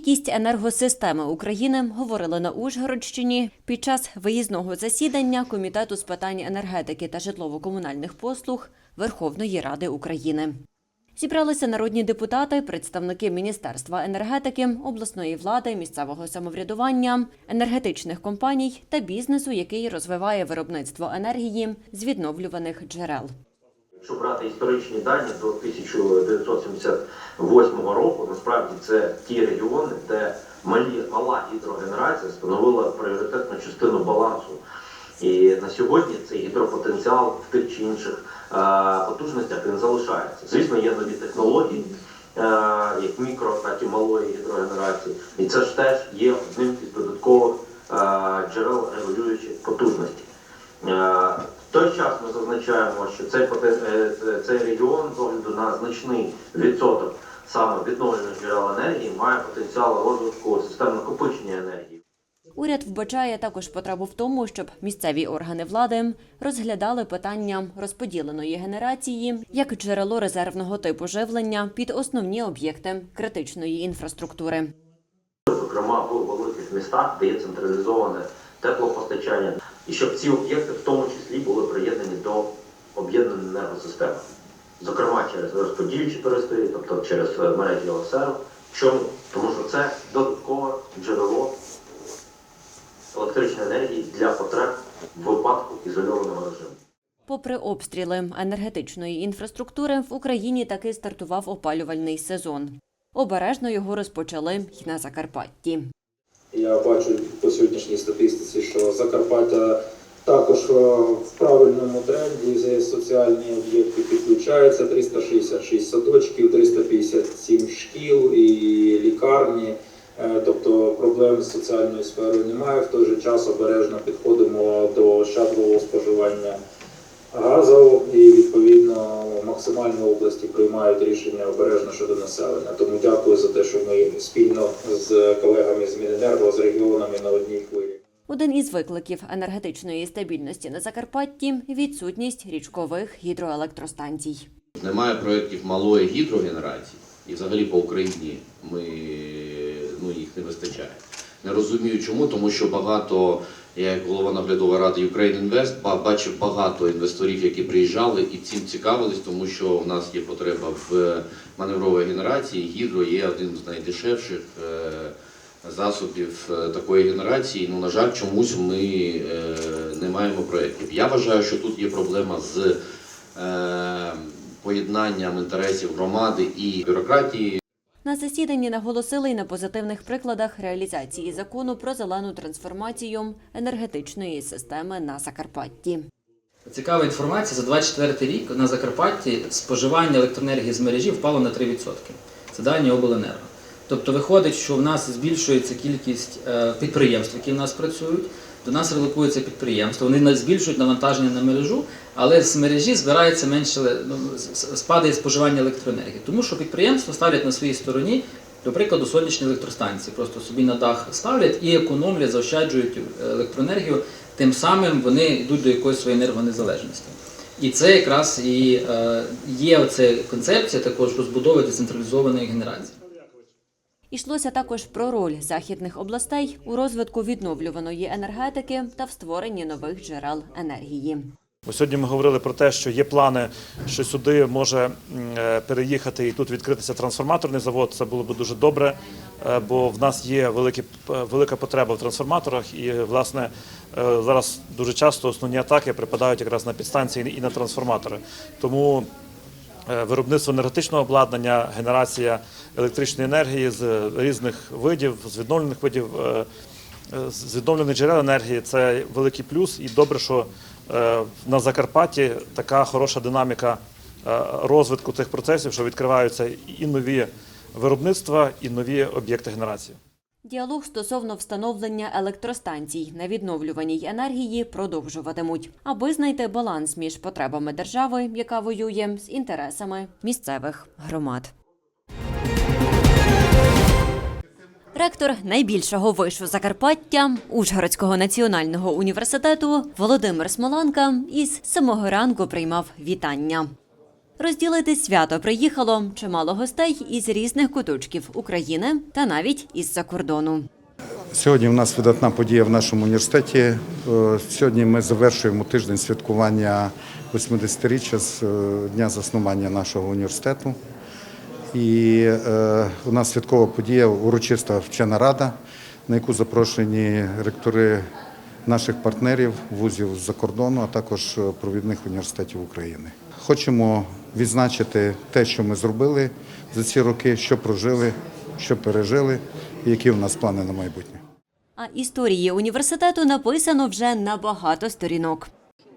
Стійкість енергосистеми України говорили на Ужгородщині під час виїзного засідання Комітету з питань енергетики та житлово-комунальних послуг Верховної Ради України. Зібралися народні депутати, представники Міністерства енергетики, обласної влади, місцевого самоврядування, енергетичних компаній та бізнесу, який розвиває виробництво енергії з відновлюваних джерел. Якщо брати історичні дані до 1978 року, насправді це ті регіони, де мала гідрогенерація становила пріоритетну частину балансу. І на сьогодні цей гідропотенціал в тих чи інших е, потужностях він залишається. Звісно, є нові технології, е, як мікро, так і малої гідрогенерації. І це ж теж є одним із додаткових е, джерел регулюючих потужностей. Е, В той час ми зазначаємо, що цей, е, е, цей регіон з огляду на значний відсоток саме відновлених джерел енергії має потенціал розвитку систем накопичення енергії. Уряд вбачає також потребу в тому, щоб місцеві органи влади розглядали питання розподіленої генерації як джерело резервного типу живлення під основні об'єкти критичної інфраструктури. Зокрема, в великих містах, де є централізоване теплопостачання, і щоб ці об'єкти в тому числі були приєднані до об'єднаної енергосистеми. Зокрема, через розподільчі перестрої, тобто через е, мережі ОСР. Чому? Тому що це додаткове джерело електричної енергії для потреб в випадку ізольованого режиму. Попри обстріли енергетичної інфраструктури, в Україні таки стартував опалювальний сезон. Обережно його розпочали й на Закарпатті. Я бачу сьогоднішній статистиці, що Закарпаття також е, в правильному тренді. Соціальні об'єкти підключаються 366 садочків, 357 шкіл і лікарні. Е, Тобто проблем з соціальною сферою немає. В той же час обережно підходимо до щадливого споживання газу і відповідно максимально області приймають рішення обережно щодо населення. Тому дякую за те, що ми спільно з колегами з Міненерго, з регіонами на одній хвилі. Один із викликів енергетичної стабільності на Закарпатті відсутність річкових гідроелектростанцій. Немає проєктів малої гідрогенерації, і взагалі по Україні ми, ну, їх не вистачає. Не розумію чому, тому що багато, я як голова наглядової ради Ukraine Invest, бачив багато інвесторів, які приїжджали і цим цікавились, тому що в нас є потреба в маневровій генерації. Гідро є один з найдешевших е, засобів е, такої генерації. Ну, на жаль, чомусь ми е, не маємо проєктів. Я вважаю, що тут є проблема з е, поєднанням інтересів громади і бюрократії. На засіданні наголосили й на позитивних прикладах реалізації закону про зелену трансформацію енергетичної системи на Закарпатті. Цікава інформація, за 24 рік на Закарпатті споживання електроенергії з мережі впало на 3%. Це дані обленерго. Тобто виходить, що в нас збільшується кількість е, підприємств, які в нас працюють. До нас релокуються підприємства, вони збільшують навантаження на мережу, але з мережі збирається менше ну, спадає споживання електроенергії. Тому що підприємства ставлять на своїй стороні, до прикладу, сонячні електростанції, просто собі на дах ставлять і економлять, заощаджують електроенергію. Тим самим вони йдуть до якоїсь своєї енергонезалежності. І це якраз і е, є оця концепція також розбудови децентралізованої генерації. Ішлося також про роль західних областей у розвитку відновлюваної енергетики та в створенні нових джерел енергії. Бо сьогодні ми говорили про те, що є плани, що сюди може е, переїхати і тут відкритися трансформаторний завод. Це було б дуже добре, е, бо в нас є великі, велика потреба в трансформаторах, і власне е, зараз дуже часто основні атаки припадають якраз на підстанції і на трансформатори. Тому е, виробництво енергетичного обладнання, генерація електричної енергії з різних видів, з відновлених видів. е, е, з відновлених джерел енергії це великий плюс, і добре, що е, на Закарпатті така хороша динаміка е, розвитку цих процесів, що відкриваються і нові виробництва, і нові об'єкти генерації. Діалог стосовно встановлення електростанцій на відновлюваній енергії продовжуватимуть, аби знайти баланс між потребами держави, яка воює, з інтересами місцевих громад. Ректор найбільшого вишу Закарпаття Ужгородського національного університету Володимир Смоланка із самого ранку приймав вітання. Розділити свято приїхало чимало гостей із різних куточків України та навіть із-за кордону. Сьогодні у нас видатна подія в нашому університеті. Е, Сьогодні ми завершуємо тиждень святкування 80-річчя з е, дня заснування нашого університету. І е, у нас святкова подія, урочиста вчена рада, на яку запрошені ректори наших партнерів, вузів з-за кордону, а також е, провідних університетів України. Хочемо відзначити те, що ми зробили за ці роки, що прожили, що пережили, і які у нас плани на майбутнє. А історії університету написано вже на багато сторінок.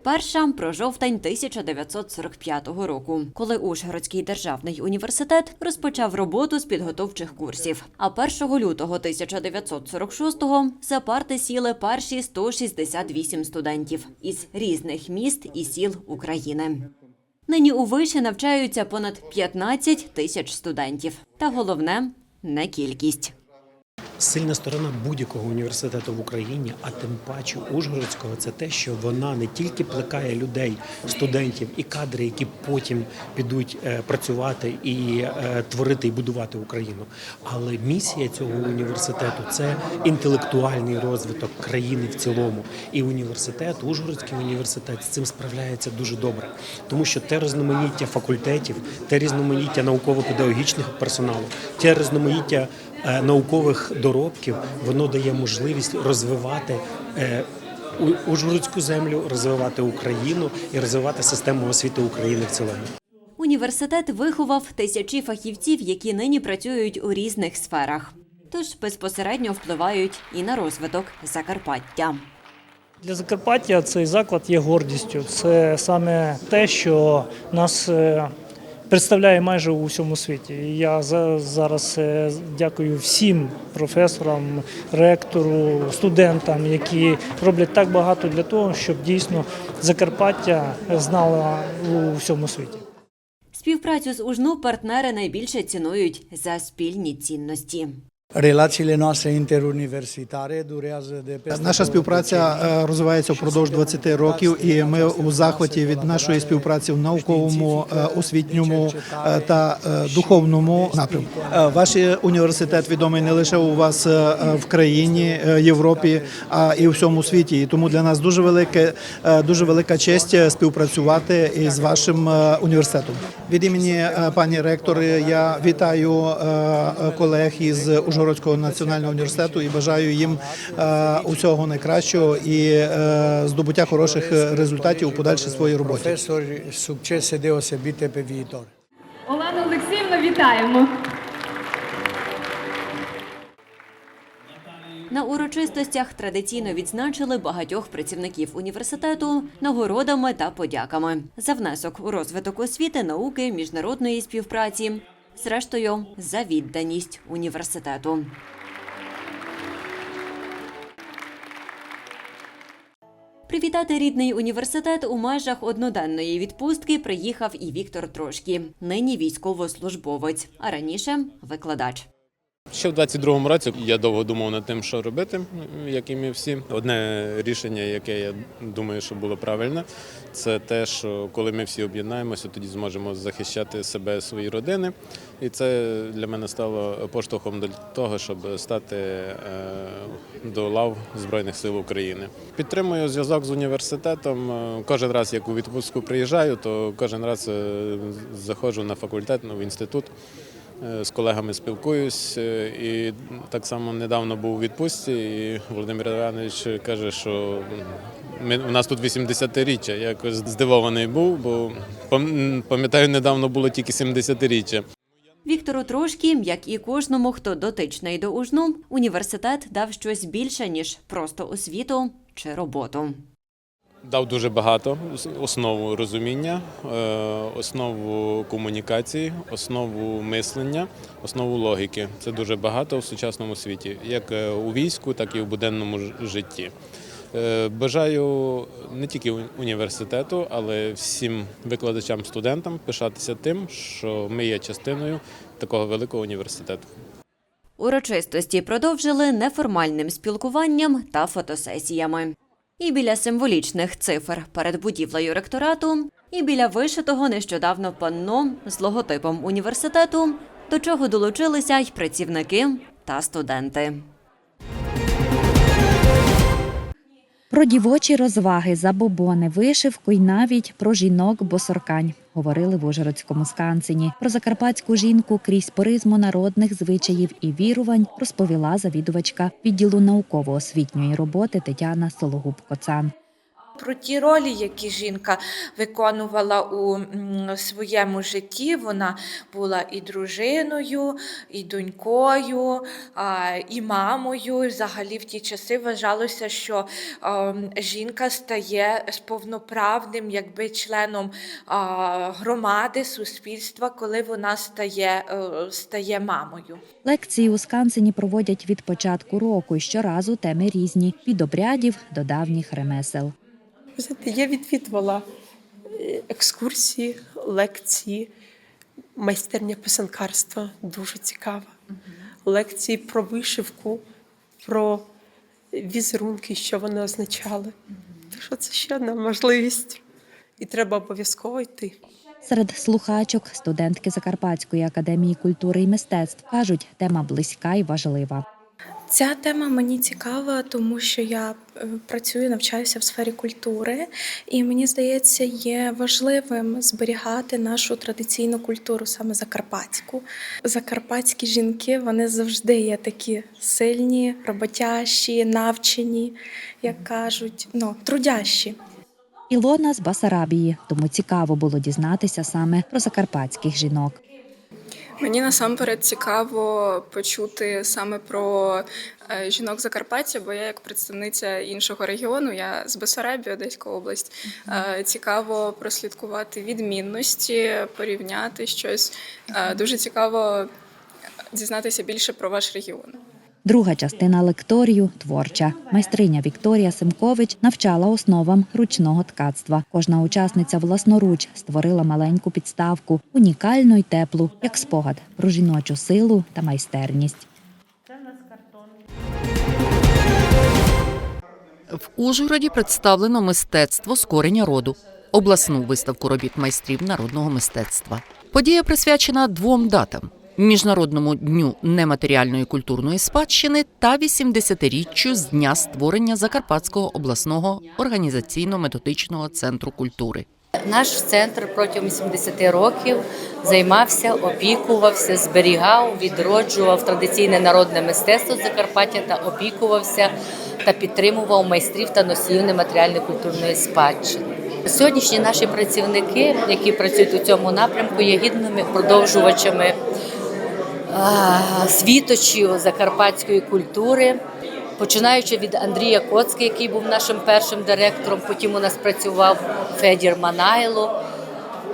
Перша про жовтень 1945 року, коли Ужгородський державний університет розпочав роботу з підготовчих курсів. А 1 лютого 1946-го за парти сіли перші 168 студентів із різних міст і сіл України. Нині у виші навчаються понад 15 тисяч студентів. Та головне не кількість. Сильна сторона будь-якого університету в Україні, а тим паче Ужгородського, це те, що вона не тільки плекає людей, студентів і кадри, які потім підуть е, працювати і е, творити і будувати Україну. Але місія цього університету це інтелектуальний розвиток країни в цілому. І університет, Ужгородський університет з цим справляється дуже добре, тому що те різноманіття факультетів, те різноманіття науково-педагогічного персоналу, те різноманіття наукових доробків, воно дає можливість розвивати е, Ужгородську землю, розвивати Україну і розвивати систему освіти України в цілому. Університет виховав тисячі фахівців, які нині працюють у різних сферах. Тож безпосередньо впливають і на розвиток Закарпаття. Для Закарпаття цей заклад є гордістю. Це саме те, що нас е, представляє майже у всьому світі. І я за- зараз е, дякую всім професорам, ректору, студентам, які роблять так багато для того, щоб дійсно Закарпаття знала у всьому світі. Співпрацю з УЖНУ партнери найбільше цінують за спільні цінності. Noastre interuniversitare durează de peste Наша співпраця розвивається впродовж 20 років, і ми у захваті від нашої співпраці в науковому, е, освітньому е, та е, духовному напрямку. Ваш університет відомий не лише у вас в країні, Європі, а і у всьому світі. І тому для нас дуже велике, дуже велика честь співпрацювати із вашим університетом. Від імені пані ректор я вітаю колег із Ужгородського національного університету і бажаю їм е, усього найкращого і е, здобуття хороших результатів у подальшій своїй роботі. viitor. Олену Олексіївну вітаємо. На урочистостях традиційно відзначили багатьох працівників університету нагородами та подяками за внесок у розвиток освіти, науки, міжнародної співпраці, зрештою за відданість університету. Привітати рідний університет у межах одноденної відпустки приїхав і Віктор Трошкі, нині військовослужбовець, а раніше викладач. Ще в 22-му році я довго думав над тим, що робити, як і ми всі. Одне рішення, яке я думаю, що було правильне, це те, що коли ми всі об'єднаємося, тоді зможемо захищати себе, свої родини. І це для мене стало поштовхом до того, щоб стати е, до лав Збройних сил України. Підтримую зв'язок з університетом. Е, Кожен раз, як у відпустку приїжджаю, то кожен раз е, заходжу на факультет, ну, в інститут. Е, З колегами спілкуюсь е, і так само недавно був у відпустці. І Володимир Іванович каже, що ми, у нас тут 80-річчя. Я якось здивований був, бо пам- пам'ятаю, недавно було тільки 70-річчя. Віктору Трошкі, як і кожному, хто дотичний до ужну, університет дав щось більше ніж просто освіту чи роботу. Дав дуже багато основу розуміння, е, основу комунікації, основу мислення, основу логіки. Це дуже багато в сучасному світі, як е, у війську, так і в буденному житті. Е, Бажаю не тільки університету, але всім викладачам, студентам пишатися тим, що ми є частиною такого великого університету. Урочистості продовжили неформальним спілкуванням та фотосесіями. І біля символічних цифр перед будівлею ректорату, і біля вишитого нещодавно панно з логотипом університету, до чого долучилися й працівники та студенти. Про дівочі розваги, забобони, вишивку і навіть про жінок-босоркань говорили в Ужгородському сканцині. Про закарпатську жінку крізь поризму народних звичаїв і вірувань розповіла завідувачка відділу науково-освітньої роботи Тетяна Сологуб-Коцан. Про ті ролі, які жінка виконувала у своєму житті. Вона була і дружиною, і донькою, і мамою. Взагалі в ті часи вважалося, що жінка стає повноправним якби членом громади, суспільства, коли вона стає, е, стає мамою. Лекції у скансені проводять від початку року і щоразу теми різні від обрядів до давніх ремесел. Ви знаєте, я відвідувала е, екскурсії, лекції, майстерня писанкарства дуже цікава. Лекції про вишивку, про візерунки, що вони означали. Що це ще одна можливість, і треба обов'язково йти. Серед слухачок студентки Закарпатської академії культури і мистецтв кажуть, тема близька і важлива. Ця тема мені цікава, тому що я е, працюю, навчаюся в сфері культури, і мені здається, є важливим зберігати нашу традиційну культуру, саме закарпатську. Закарпатські жінки вони завжди є такі сильні, роботящі, навчені, як кажуть, ну трудящі. Ілона з Басарабії, тому цікаво було дізнатися саме про закарпатських жінок. Мені насамперед цікаво почути саме про е, жінок Закарпаття, бо я як представниця іншого регіону, я з Бесарабії, Одеська область. Е, Цікаво прослідкувати відмінності, порівняти щось. Е, Дуже цікаво дізнатися більше про ваш регіон. Друга частина лекторію творча. Майстриня Вікторія Семкович навчала основам ручного ткацтва. Кожна учасниця власноруч створила маленьку підставку, унікальну й теплу, як спогад про жіночу силу та майстерність. В Ужгороді представлено мистецтво скорення роду, обласну виставку робіт майстрів народного мистецтва. Подія присвячена двом датам: Міжнародному дню нематеріальної культурної спадщини та 80-річчю з дня створення Закарпатського обласного організаційно-методичного центру культури. Наш центр протягом 70 років займався, опікувався, зберігав, відроджував традиційне народне мистецтво Закарпаття та опікувався та підтримував майстрів та носіїв нематеріальної культурної спадщини. Сьогоднішні наші працівники, які працюють у цьому напрямку, є гідними продовжувачами світочів закарпатської культури. Починаючи від Андрія Коцки, який був нашим першим директором, потім у нас працював Федір Манайло,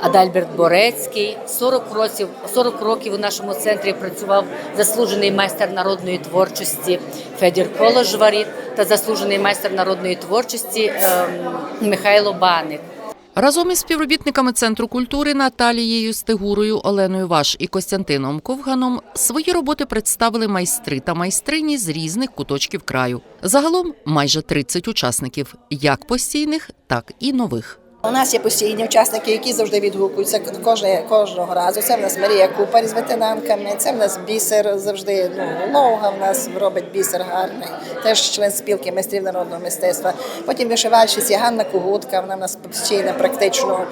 Адальберт Борецький. 40 років, 40 років у нашому центрі працював заслужений майстер народної творчості Федір Коложварі та заслужений майстер народної творчості ем, Михайло Баник. Разом із співробітниками центру культури Наталією Стегурою, Оленою Ваш і Костянтином Ковганом свої роботи представили майстри та майстрині з різних куточків краю. Загалом майже 30 учасників, як постійних, так і нових. У нас є постійні учасники, які завжди відгукуються кожного, кожного разу. Це в нас Марія Купар з ветенанками, це в нас бісер завжди. Ну, Ловга в нас робить бісер гарний, теж член спілки майстрів народного мистецтва. Потім вишивальщиця Ганна Кугутка, вона в нас постійно практично.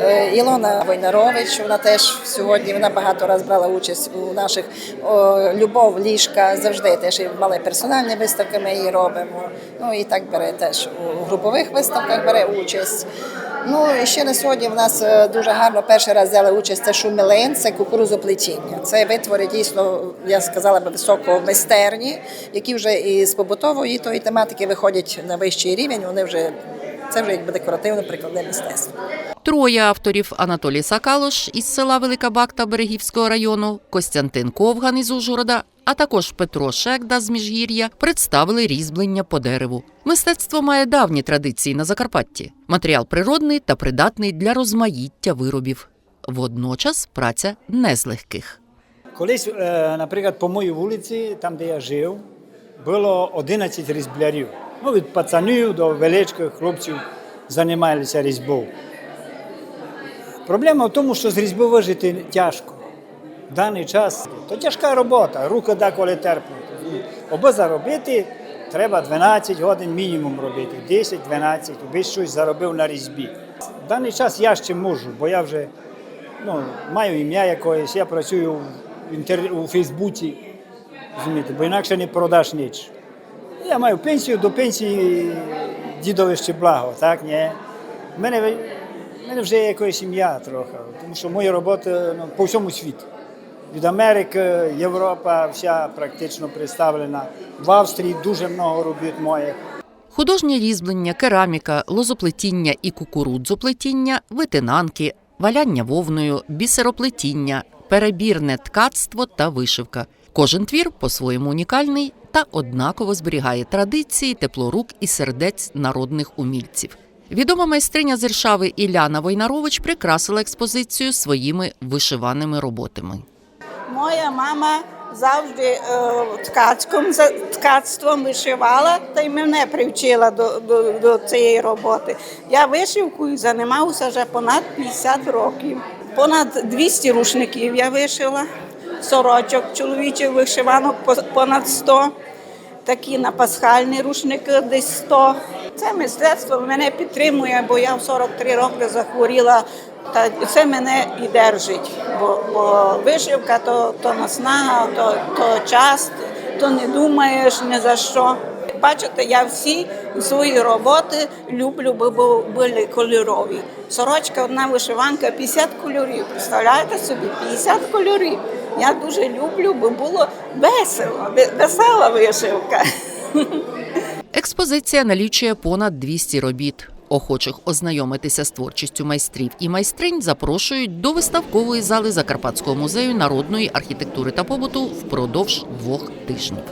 Е, Ілона Войнарович, вона теж сьогодні вона багато разів брала участь у наших о, Любов Ліжка, завжди теж і мали персональні виставки, ми її робимо. Ну і так бере теж у групових виставках бере участь. Ну і ще на сьогодні в нас е, дуже гарно перший раз взяли участь це шумелин, це кукурузоплетіння. Це витвори дійсно, я сказала би, високо майстерні, які вже і з побутової тої тематики виходять на вищий рівень. Вони вже це вже якби декоративно прикладне мистецтво. Троє авторів Анатолій Сакалош із села Велика Бакта Берегівського району, Костянтин Ковган із Ужгорода, а також Петро Шекда з Міжгір'я представили різьблення по дереву. Мистецтво має давні традиції на Закарпатті. Матеріал природний та придатний для розмаїття виробів. Водночас праця не з легких. Колись, е, наприклад, по моїй вулиці, там де я жив, було 11 різблярів. Ну, від пацанів до величких хлопців займалися різьбою. Проблема в тому, що з різьби вижити тяжко. В даний час то тяжка робота, руки деколи терпнуть. Аби заробити, треба 12 годин мінімум робити, 10-12, аби щось заробив на різьбі. В даний час я ще можу, бо я вже ну, маю ім'я якоїсь, я працюю в інтер... у Фейсбуці, розумієте, бо інакше не продаш ніч. Я маю пенсію, до пенсії дідове ще благо, так? Ні. Мене, мене вже є якоїсь ім'я трохи, тому що моя робота ну, по всьому світу. Від Америки, Європа вся практично представлена. В Австрії дуже много робіт моїх. Художнє різьблення, кераміка, лозоплетіння і кукурудзоплетіння, витинанки, валяння вовною, бісероплетіння, перебірне ткацтво та вишивка. Кожен твір по-своєму унікальний та однаково зберігає традиції, тепло рук і сердець народних умільців. Відома майстриня з Іршави Іляна Войнарович прикрасила експозицію своїми вишиваними роботами. Моя мама завжди е, ткацьком, за- ткацтвом вишивала, та й мене привчила до, до, до цієї роботи. Я вишивкою займаюся вже понад 50 років. Понад 200 рушників я вишила, сорочок чоловічих вишиванок по- понад 100. Такі на пасхальні рушники десь 100. Це мистецтво мене підтримує, бо я в 43 роки захворіла, та це мене і держить. Бо, бо вишивка то, то наснага, то, то час, то не думаєш ні за що. Бачите, я всі свої роботи люблю, бо були кольорові. Сорочка, одна вишиванка, 50 кольорів. Представляєте собі, 50 кольорів. Я дуже люблю, бо було весело, весела вишивка. Експозиція налічує понад 200 робіт. Охочих ознайомитися з творчістю майстрів і майстринь запрошують до виставкової зали Закарпатського музею народної архітектури та побуту впродовж двох тижнів.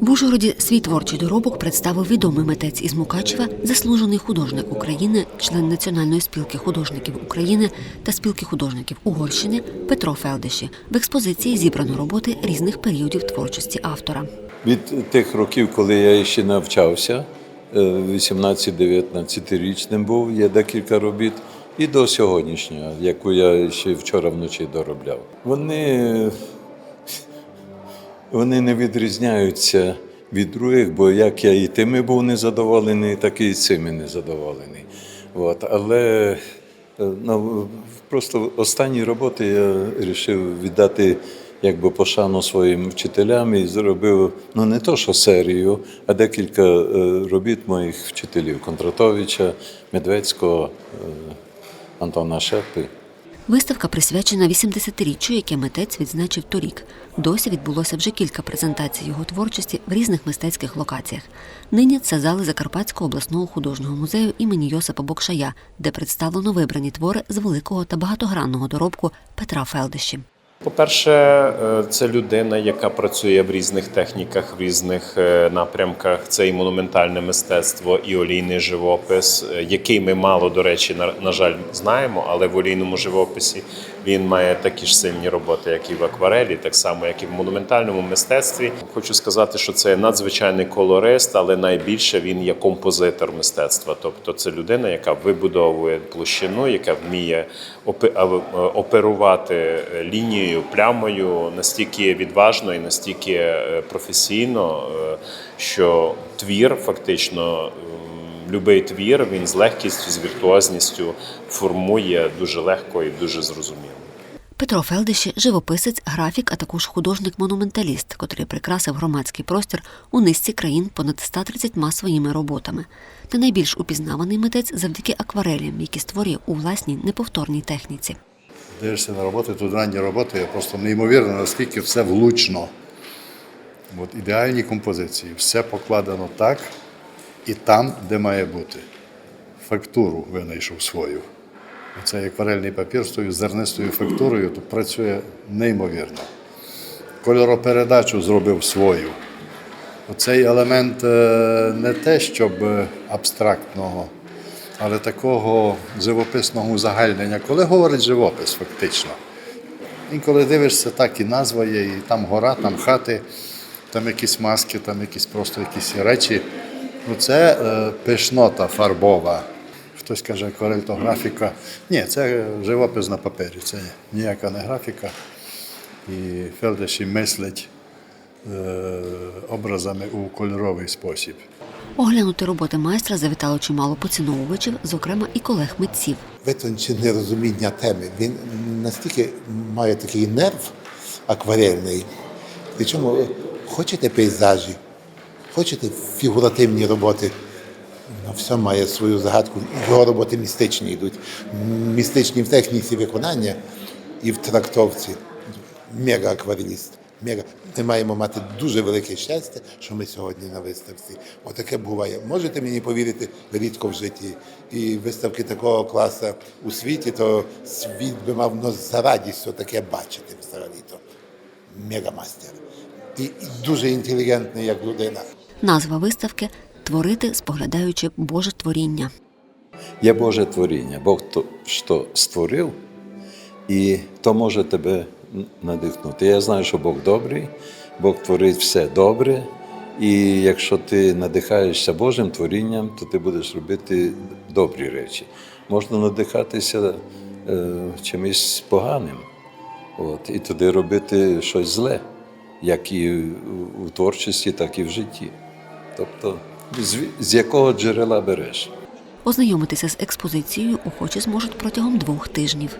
В Ужгороді свій творчий доробок представив відомий митець із Мукачева, заслужений художник України, член Національної спілки художників України та спілки художників Угорщини Петро Фелдеші. В експозиції зібрано роботи різних періодів творчості автора. Від тих років, коли я ще навчався, е, 18-19 був, є декілька робіт, і до сьогоднішнього, яку я ще вчора вночі доробляв. Вони, вони не відрізняються від других, бо як я і тими був незадоволений, так і цими незадоволений. От. Але е, ну, просто останні роботи я вирішив віддати якби пошану своїм вчителям і зробив ну не то, що серію, а декілька е, робіт моїх вчителів Кондратовича, Медведського, е, Антона Шепи. Виставка присвячена 80-річчю, яке митець відзначив торік. Досі відбулося вже кілька презентацій його творчості в різних мистецьких локаціях. Нині це зали Закарпатського обласного художнього музею імені Йосипа Бокшая, де представлено вибрані твори з великого та багатогранного доробку Петра Фелдиші. По-перше, е, це людина, яка працює в різних техніках, в різних е, напрямках. Це і монументальне мистецтво, і олійний живопис, е, який ми мало, до речі, на, на жаль, знаємо, але в олійному живописі він має такі ж сильні роботи, як і в акварелі, так само, як і в монументальному мистецтві. Хочу сказати, що це надзвичайний колорист, але найбільше він є композитор мистецтва. Тобто це людина, яка вибудовує площину, яка вміє е, оперувати лінією, плямою настільки відважно і настільки е, професійно, е, що твір фактично. Любий твір він з легкістю, з віртуозністю формує дуже легко і дуже зрозуміло. Петро Фелдиші живописець, графік, а також художник-монументаліст, котрий прикрасив громадський простір у низці країн понад 130 своїми роботами. Та найбільш упізнаваний митець завдяки акварелям, які створює у власній неповторній техніці. Дивишся на роботи, тут ранні роботи, просто неймовірно, наскільки все влучно. От ідеальні композиції, все покладено так і там, де має бути. Фактуру винайшов свою. Цей акварельний папір з тою зернистою фактурою тут працює неймовірно. Кольоропередачу зробив свою. Оцей елемент е, не те, щоб е, абстрактного, але такого живописного узагальнення. Коли говорить живопис, фактично. Інколи дивишся, так і назва є, і там гора, там хати. там якісь маски, там якісь просто якісь речі. Ну, це е, пишнота фарбова. Хтось каже акварельтографіка. Ні, це живопис на папері, це ніяка не графіка. І Фелдеші мислять е, образами у кольоровий спосіб. Оглянути роботи майстра завітало чимало поціновувачів, зокрема і колег митців. витончене розуміння теми. Він настільки має такий нерв акварельний. Причому хочете пейзажі, хочете фігуративні роботи. На все має свою загадку. Його роботи містичні йдуть. Містичні в техніці виконання і в трактовці. Мега аквареліст. Ми маємо мати дуже велике щастя, що ми сьогодні на виставці. Отаке буває. Можете мені повірити, рідко в житті. І виставки такого класу у світі, то світ би мав ну, за радістю таке бачити взагалі-то. Мегамастер. І дуже інтелігентний як людина. Назва виставки Творити, споглядаючи Боже творіння. Є Боже творіння, Бог то, що створив, і то може тебе надихнути. Я знаю, що Бог добрий, Бог творить все добре, і якщо ти надихаєшся Божим творінням, то ти будеш робити добрі речі. Можна надихатися е, чимось поганим, от, і туди робити щось зле, як і у творчості, так і в житті. Тобто, з, з якого джерела береш? Ознайомитися з експозицією охочі зможуть протягом двох тижнів.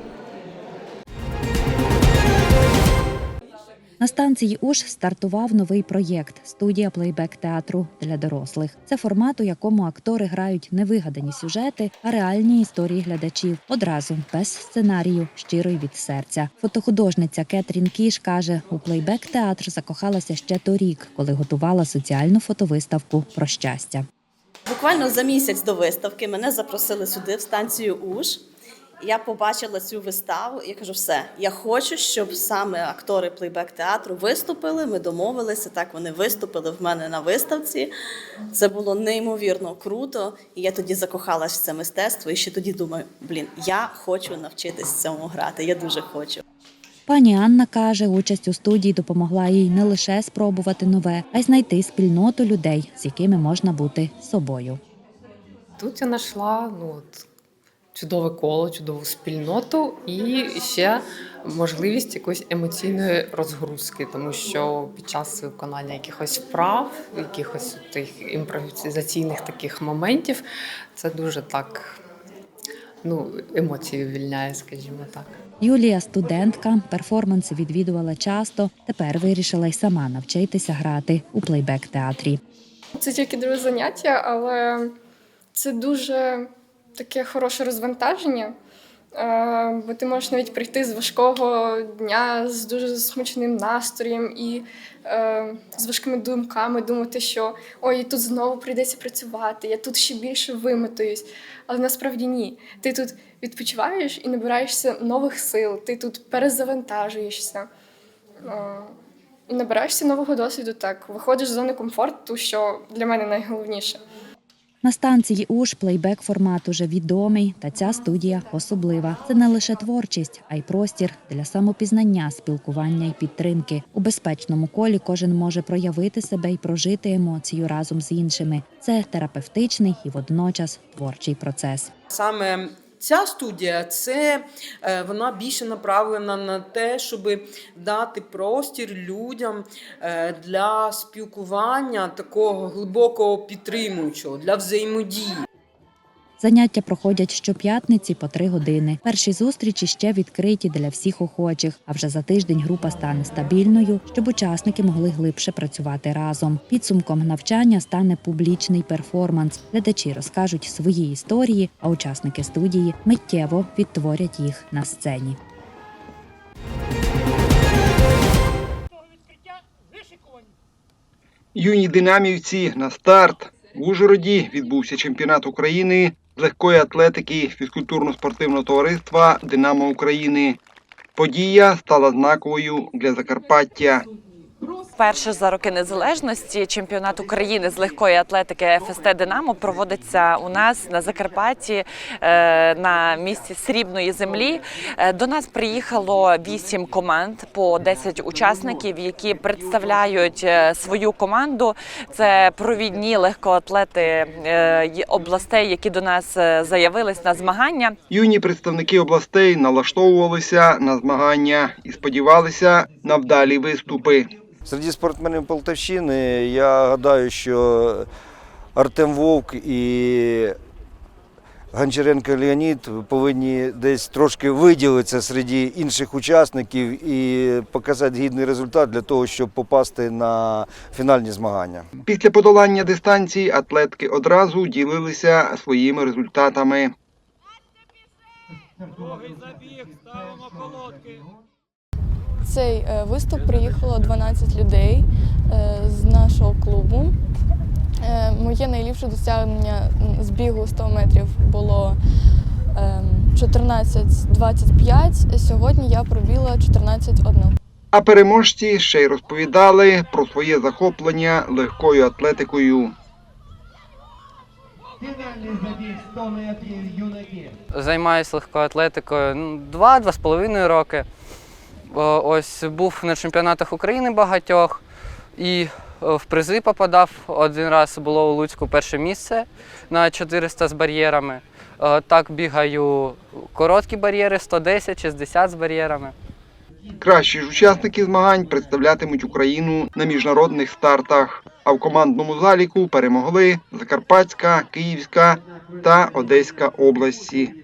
На станції Уж стартував новий проєкт студія плейбек театру для дорослих. Це формат, у якому актори грають не вигадані сюжети, а реальні історії глядачів. Одразу без сценарію, щиро й від серця. Фотохудожниця Кетрін Кіш каже, у плейбек театр закохалася ще торік, коли готувала соціальну фотовиставку про щастя. Буквально за місяць до виставки мене запросили сюди, в станцію Уж. Я побачила цю виставу і я кажу, все, я хочу, щоб саме актори плейбек театру виступили. Ми домовилися, так вони виступили в мене на виставці. Це було неймовірно круто. І я тоді закохалась в це мистецтво. І ще тоді думаю, блін, я хочу навчитись цьому грати. Я дуже хочу. Пані Анна каже, участь у студії допомогла їй не лише спробувати нове, а й знайти спільноту людей, з якими можна бути собою. Тут я знайшла ну, от, чудове коло, чудову спільноту і ще можливість якоїсь емоційної розгрузки, тому що під час виконання якихось вправ, якихось тих імпровізаційних таких моментів, це дуже так ну, емоції вивільняє, скажімо так. Юлія студентка, перформанси відвідувала часто. Тепер вирішила й сама навчитися грати у плейбек театрі. Це тільки друге заняття, але це дуже таке хороше розвантаження. Е, Бо ти можеш навіть прийти з важкого дня з дуже засмученим настроєм і е, з важкими думками, думати, що ой, тут знову прийдеться працювати, я тут ще більше вимотуюсь. Але насправді ні. Ти тут відпочиваєш і набираєшся нових сил, ти тут перезавантажуєшся. Е, і набираєшся нового досвіду, так виходиш з зони комфорту, що для мене найголовніше. На станції Уж плейбек формат уже відомий, та ця студія особлива. Це не лише творчість, а й простір для самопізнання, спілкування і підтримки. У безпечному колі кожен може проявити себе і прожити емоцію разом з іншими. Це терапевтичний і водночас творчий процес. Саме ця студія це е, вона більше направлена на те, щоб дати простір людям е, для спілкування такого глибокого підтримуючого, для взаємодії. Заняття проходять щоп'ятниці по три години. Перші зустрічі ще відкриті для всіх охочих. А вже за тиждень група стане стабільною, щоб учасники могли глибше працювати разом. Підсумком навчання стане публічний перформанс. Глядачі розкажуть свої історії, а учасники студії миттєво відтворять їх на сцені. Юні динамівці на старт. В Ужгороді відбувся чемпіонат України легкої атлетики фізкультурно-спортивного товариства Динамо України. Подія стала знаковою для Закарпаття. Вперше за роки незалежності чемпіонат України з легкої атлетики ФСТ Динамо проводиться у нас на Закарпатті е, на місці срібної землі. Е, До нас приїхало вісім команд по 10 учасників, які представляють е, свою команду. Це провідні легкоатлети областей, які до нас заявились на змагання. Юні представники областей налаштовувалися на змагання і сподівалися на вдалі виступи. Серед спортсменів Полтавщини я гадаю, що Артем Вовк і Гончаренко Леонід повинні десь трошки виділитися серед інших учасників і показати гідний результат для того, щоб попасти на фінальні змагання. Після подолання дистанції атлетки одразу ділилися своїми результатами. Цей е, виступ приїхало 12 людей е, з нашого клубу. Е, Моє найліпше досягнення з бігу 100 метрів було ем, 14.25. Сьогодні я пробіла 14.1. А переможці ще й розповідали про своє захоплення легкою атлетикою. Займаюся легкою атлетикою ну, два-два з половиною роки. О, Ось був на чемпіонатах України багатьох і в призи попадав. Один раз було у Луцьку перше місце на 400 з бар'єрами. Так бігаю короткі бар'єри, 110-60 з бар'єрами. Кращі ж учасники змагань представлятимуть Україну на міжнародних стартах. А в командному заліку перемогли Закарпатська, Київська та Одеська області.